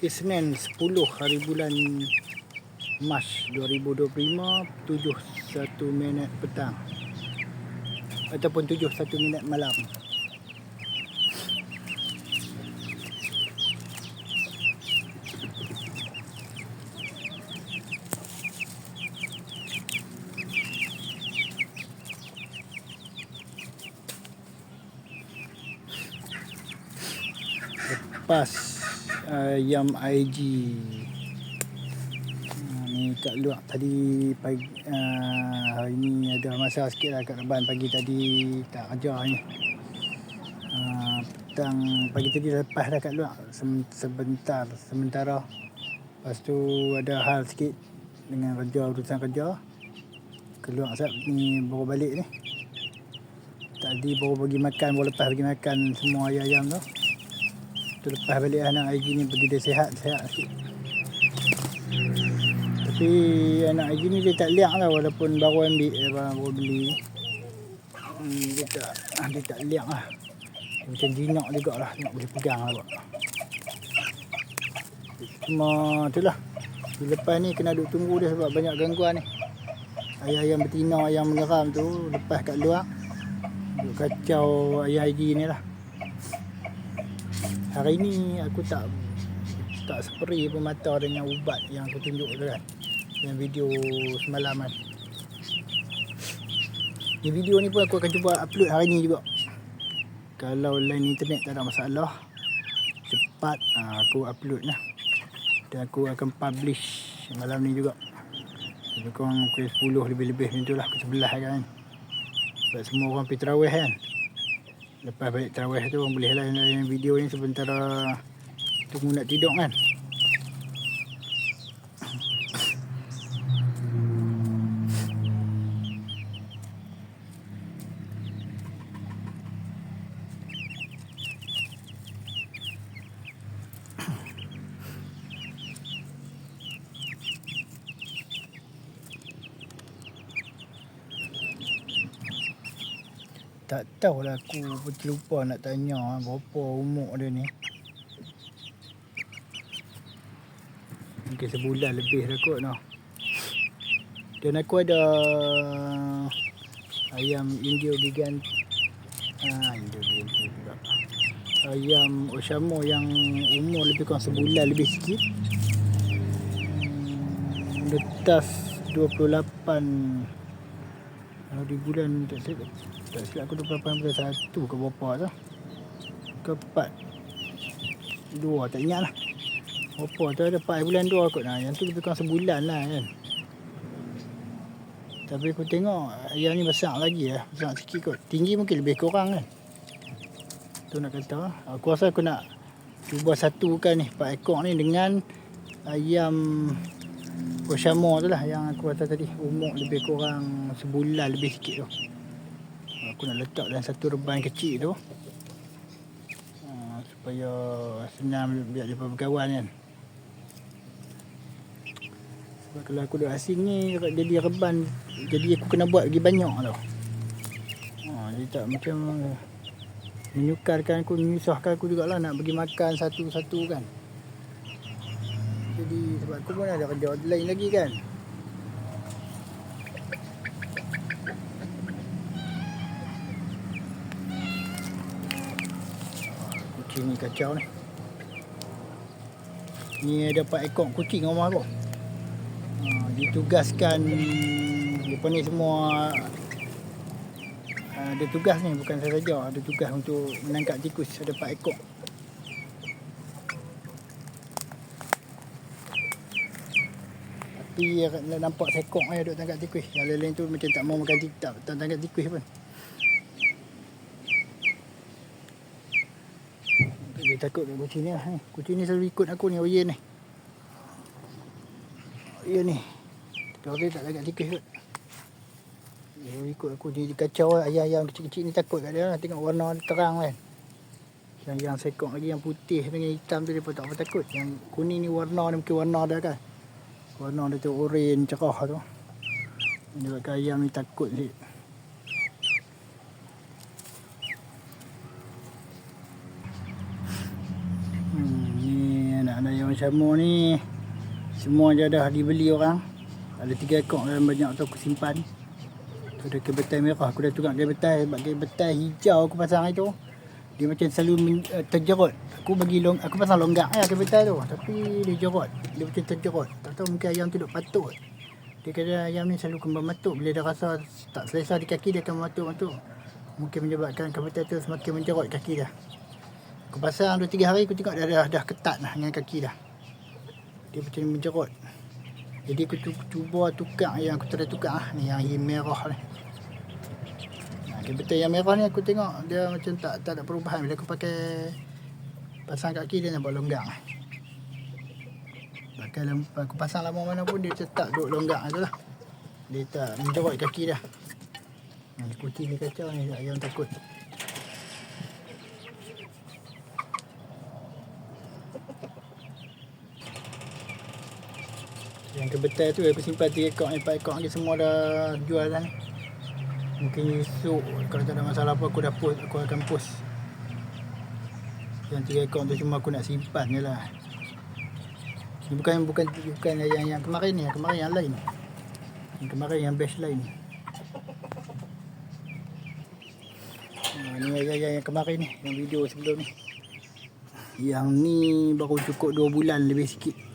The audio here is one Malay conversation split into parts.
Isnin 10 hari bulan Mac 2025 7.1 minit petang. Ataupun 7.1 minit malam. Lepas ayam IG Ah, ni kat luar tadi pagi uh, hari ni ada masa sikit lah kat Reban pagi tadi. Tak kerja ni. Uh, petang pagi tadi lepas dah kat luar. Sebentar sementara. Lepas tu ada hal sikit dengan kerja urusan kerja. Keluar sat ni baru balik ni. Tadi baru pergi makan baru lepas pergi makan semua ayam-ayam tu tu lepas balik anak IG ni pergi dia sihat sikit tapi anak IG ni dia tak liak lah walaupun baru ambil eh, baru beli. Hmm, dia tak ah, dia tak liak lah. Macam jinak juga lah nak boleh pegang lah cuma tu lah. Lepas ni kena duduk tunggu dia sebab banyak gangguan ni. Ayam-ayam betina yang mengeram tu lepas kat luar duk kacau ayam IG ni lah hari ni aku tak tak spray pun mata dengan ubat yang aku tunjuk tu kan. Yang video semalam kan. Ni video ni pun aku akan cuba upload hari ni juga. Kalau line internet tak ada masalah cepat ah, aku upload lah. Dan aku akan publish malam ni juga. Lebih kurang pukul 10 lebih-lebih macam tu lah pukul 11 kan. Sebab semua orang pergi terawih kan lepas balik terawih tu orang boleh lah yang video ni sementara tunggu nak tidur kan Tak tahulah aku terlupa nak tanya berapa umur dia ni. Mungkin sebulan lebih dah kot noh. Dan aku ada ayam Indio gigant ah Indio gigant pula. Ayam Oshamo yang umur lebih kurang sebulan lebih sikit. Letas 28 hari bulan tak silap tak silap aku 28 bulan 1 ke berapa tu? Ke 4 2 tak ingat lah. Berapa tu? Ada 4 bulan 2 kot nah, yang tu lebih kurang sebulan lah kan? Tapi aku tengok ayam ni besar lagi lah. Besar sikit kot. Tinggi mungkin lebih kurang kan? Tu nak kata. Aku rasa aku nak cuba satukan ni 4 ekor ni dengan ayam Oshamo tu lah yang aku kata tadi. Umur lebih kurang sebulan lebih sikit tu aku nak letak dalam satu reban kecil tu. Ha, supaya senang biar dia berkawan kan. Sebab kalau aku duduk asing ni jadi reban jadi aku kena buat lagi banyak tau. Ha, dia tak macam menyukarkan aku menyusahkan aku jugalah nak bagi makan satu-satu kan. Jadi sebab aku pun ada kerja lain lagi kan kucing ni kacau ni. Ni ada 4 ekor kucing rumah aku ha, ditugaskan lepas ni semua ada tugas ni bukan saya saja. Ada tugas untuk menangkap tikus ada 4 ekor. Tapi nak nampak sekok ni duk tangkap tikus. Yang lain-lain tu macam tak mau makan tikus tak, tak tangkap tikus pun takut kat kucing ni lah ni. kucing ni selalu ikut aku ni Oyen ni. Oyen ni. Tapi dia tak tangkap tikus kot. Dia ikut aku dia kacau lah. Ayam-ayam kecil-kecil ni takut kat dia lah. Tengok warna terang kan. Yang yang sekok lagi yang putih dengan hitam tu dia pun tak apa takut. Yang kuning ni warna ni mungkin warna dia kan. Warna dia tu oren cerah tu. Dia kat ayam ni takut sikit semua ni semua dia dah dibeli orang. Ada tiga ekor dalam banyak tu aku simpan. Tu ada kebetai merah. Aku dah tukar kebetai sebab kebetai hijau aku pasang itu. Dia macam selalu men- uh, terjerut. Aku bagi long aku pasang longgak ya kebetai tu. Tapi dia jerut. Dia macam terjerut. Tak tahu mungkin ayam tu duk patut. Dia kata ayam ni selalu kembang matuk. Bila dia rasa tak selesa di kaki dia akan matuk-matuk. Mungkin menyebabkan kebetai tu semakin menjerut kaki dia. Aku pasang 2-3 hari aku tengok dia dah, dah ketat lah dengan kaki dah. Dia macam menjerut. Jadi aku cu- cuba tukar yang aku try tukar lah. Ni yang yang merah ni. Ha, dia betul yang merah ni aku tengok dia macam tak tak ada perubahan bila aku pakai pasang kaki dia nampak longgang. Pakai aku pasang lama mana pun dia tetap duduk longgang tu lah. Dia tak menjerut kaki dah. Ni kucing ni kacau ni ayam takut. Yang kebetai tu aku simpan 3 ekor ni 4 ekor ni semua dah jual dah ni. Mungkin esok kalau tak ada masalah apa aku dah post aku akan post. Yang 3 ekor tu cuma aku nak simpan je lah. Ni bukan bukan bukan yang yang kemarin ni, kemarin yang lain. Yang kemarin yang best lain. Ha, ni yang, yang, yang kemarin ni, yang video sebelum ni. Yang ni baru cukup 2 bulan lebih sikit.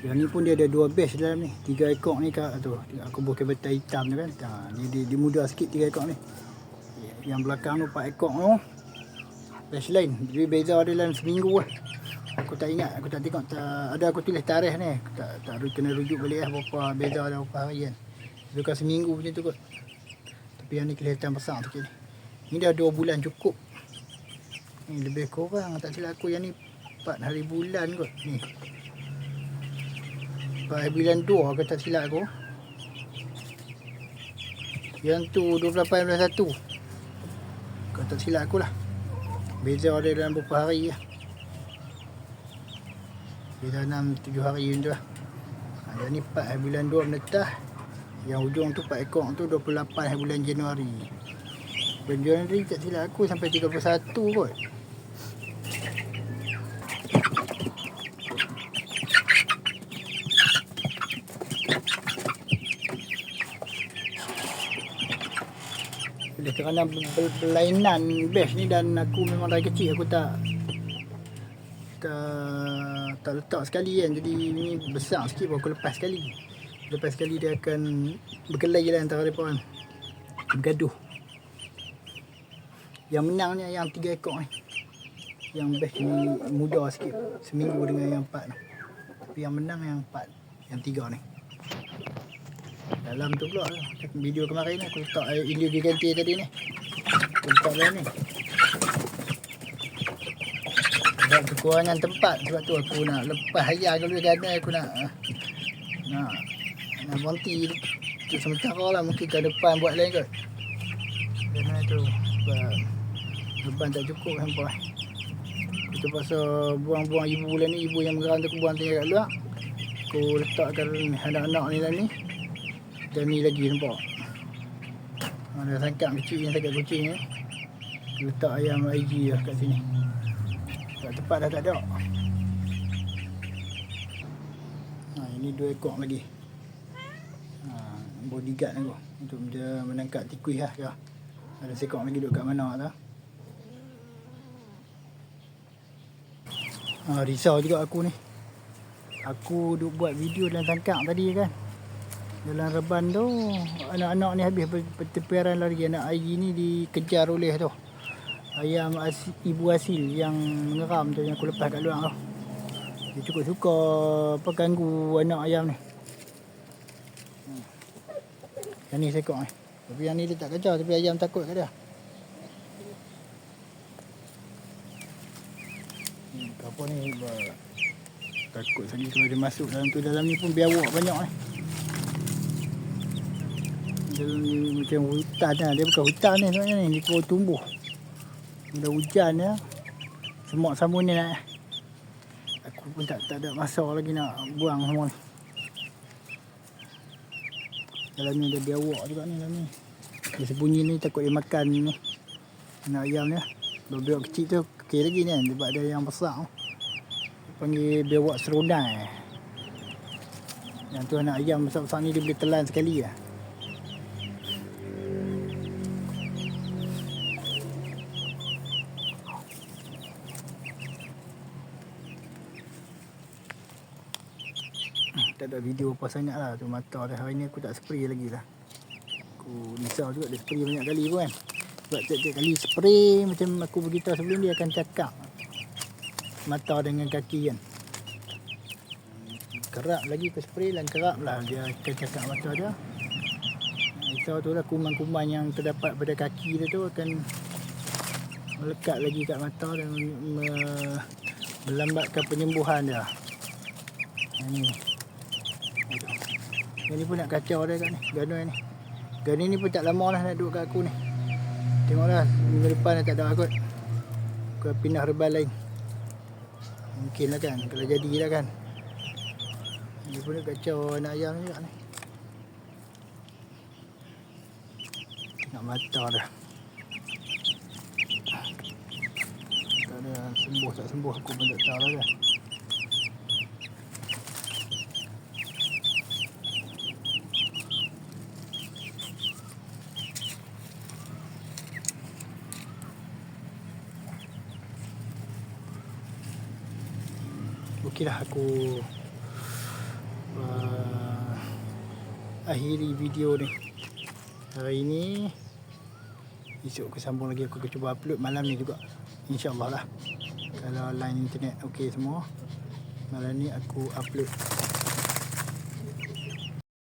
Yang ni pun dia ada dua batch dalam ni. Tiga ekor ni kat tu. Aku buat kebetai hitam tu kan. Ha, ni dia, dia mudah sikit tiga ekor ni. Yang belakang tu empat ekor tu. Batch lain. Jadi beza dia dalam seminggu lah. Aku tak ingat. Aku tak tengok. Tak, ada aku tulis tarikh ni. Aku tak, tak kena rujuk balik lah. Berapa beza ada berapa hari kan. Bukan seminggu macam tu kot. Tapi yang ni kelihatan besar sikit ni. Ni dah dua bulan cukup. Ni lebih kurang. Tak silap aku yang ni 4 hari bulan kot. Ni. Bulan 2 kalau tak silap aku. Yang tu 28 bulan 1. Kalau tak silap aku lah. Beza dia dalam beberapa hari lah. Beza 6 7 hari macam tu lah. Ha, yang ni 4 hari bulan 2 menetah. Yang hujung tu 4 ekor tu 28 hari bulan Januari. Bulan Januari tak silap aku sampai 31 kot. Kerana ber- ber- berlainan best ni dan aku memang dari kecil aku tak tak, tak letak sekali kan. Jadi ni besar sikit baru aku lepas sekali. Lepas sekali dia akan berkelahi lah antara mereka kan bergaduh. Yang menang ni yang tiga ekor ni. Yang best ni muda sikit. Seminggu dengan yang empat ni. Tapi yang menang yang empat yang tiga ni dalam tu pula lah. video kemarin ni aku letak air Ilio Gigante tadi ni. Aku letak dalam ni. Sebab kekurangan tempat. Sebab tu aku nak lepas hayar kalau dia ada aku nak ah, nak nak berhenti tu sementara lah mungkin ke depan buat lain kot. Kerana tu sebab beban tak cukup hampa aku terpaksa buang-buang ibu bulan ni ibu yang mengerang tu aku buang tinggal kat luar. Aku letakkan anak-anak ni dalam ni dan ni lagi nampak? Ada sangkap kecil yang sangkap kucing ni. Letak ayam IG lah kat sini. Tak tempat dah tak ada. Ha, ini dua ekor lagi. Ha, bodyguard aku. Untuk dia menangkap tikus lah ya. ada sekor lagi duduk kat mana tak ha, risau juga aku ni. Aku duk buat video dalam tangkap tadi kan dalam reban tu anak-anak ni habis ber- bertepiaran lari anak air ni dikejar oleh tu. Ayam asil, ibu asil yang mengeram tu yang aku lepas kat luar tu. Dia cukup suka apa ganggu anak ayam ni. Hmm. yang ni sekok ni. Tapi yang ni dia tak kejar tapi ayam takut kat dia. Hmm, apa ni takut lagi kalau dia masuk dalam tu. Dalam ni pun biawak banyak ni. dalam macam hutan lah. Dia bukan hutan ni sebenarnya ni. Dia kau tumbuh. Bila hujan ya. Semak sambun ni nak. Aku pun tak, tak ada masa lagi nak buang semua ni. Dalam ni ada biawak juga ni dalam ni. Dia sembunyi ni takut dia makan ni. Anak ayam ni lah. Biawak kecil tu okey lagi ni kan. Sebab ada yang besar tu. panggil biawak serunai. Yang tu anak ayam besar-besar ni dia boleh telan sekali lah. Ada video apa sangat lah. Tu mata dia hari ni aku tak spray lagi lah. Aku risau juga dia spray banyak kali pun kan. Sebab tiap-tiap kali spray macam aku beritahu sebelum dia akan cakap. Mata dengan kaki kan. Kerap lagi aku spray dan kerap lah dia akan cakap mata dia. Risau tu lah kuman-kuman yang terdapat pada kaki dia tu akan melekat lagi kat mata dan me- melambatkan penyembuhan dia. Ini yang ni pun nak kacau dia kat ni Ganoi ni. Ganoi ni pun tak lama lah nak duduk kat aku ni. Tengoklah minggu depan dah tak ada kot Aku dah pindah rebal lain. Mungkin lah kan Kalau jadi lah kan. Dia pun nak kacau anak ayam juga ni. Nak mata dah. Tak ada sembuh tak sembuh aku pun tak tahu lah kan Okeylah aku uh, akhiri video ni. Hari ni esok aku sambung lagi aku akan cuba upload malam ni juga. Insyaallah lah. Kalau line internet okey semua malam ni aku upload